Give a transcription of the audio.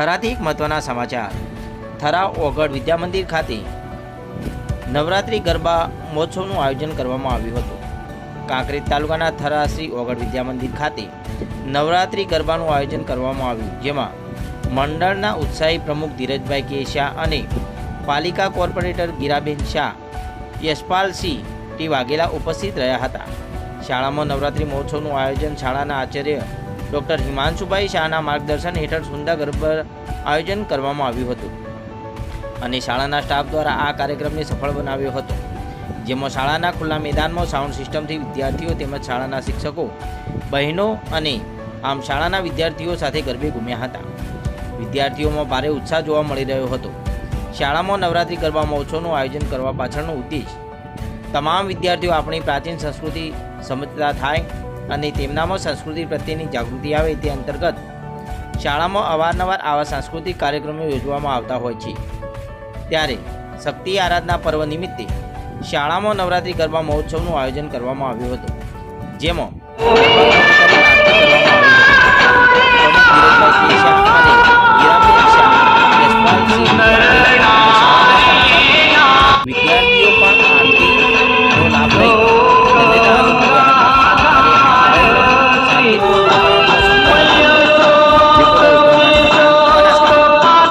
થરાથી એક મહત્વના સમાચાર. થરા ઓગળ વિદ્યા મંદિર ખાતે નવરાત્રિ ગરબા મહોત્સવનું આયોજન કરવામાં આવ્યું હતું. કાંકરેજ તાલુકાના થરા શ્રી ઓગળ વિદ્યા મંદિર ખાતે નવરાત્રિ ગરબાનું આયોજન કરવામાં આવ્યું, જેમાં મંડળના ઉત્સાહી પ્રમુખ ધીરજભાઈ કે શાહ અને પાલિકા કોર્પોરેટર ગીરાબેન શાહ યશપાલસિંહ ટી વાઘેલા ઉપસ્થિત રહ્યા હતા. શાળામાં નવરાત્રિ મહોત્સવનું આયોજન શાળાના આચાર્ય ડૉક્ટર હિમાંશુભાઈ શાહના માર્ગદર્શન હેઠળ સુંદર ગર્ભ આયોજન કરવામાં આવ્યું હતું. અને શાળાના સ્ટાફ દ્વારા આ કાર્યક્રમને સફળ બનાવ્યો હતો. જેમાં શાળાના ખુલ્લા મેદાનમાં સાઉન્ડ સિસ્ટમથી વિદ્યાર્થીઓ તેમજ શાળાના શિક્ષકો, બહેનો અને આમ શાળાના વિદ્યાર્થીઓ સાથે ગરબે ઘૂમ્યા હતા. વિદ્યાર્થીઓમાં ભારે ઉત્સાહ જોવા મળી રહ્યો હતો. શાળામાં નવરાત્રિ ગરબા મહોત્સવનું આયોજન કરવા પાછળનો ઉદ્દેશ, તમામ વિદ્યાર્થીઓ આપણી પ્રાચીન સંસ્કૃતિ સમજતા થાય અને તેમનામાં સંસ્કૃતિ પ્રત્યેની જાગૃતિ આવે તે અંતર્ગત શાળામાં અવારનવાર આવા સાંસ્કૃતિક કાર્યક્રમો યોજવામાં આવતા હોય છે. ત્યારે શક્તિ આરાધના પર્વ નિમિત્તે શાળામાં નવરાત્રિ ગરબા મહોત્સવનું આયોજન કરવામાં આવ્યું હતું. જેમાં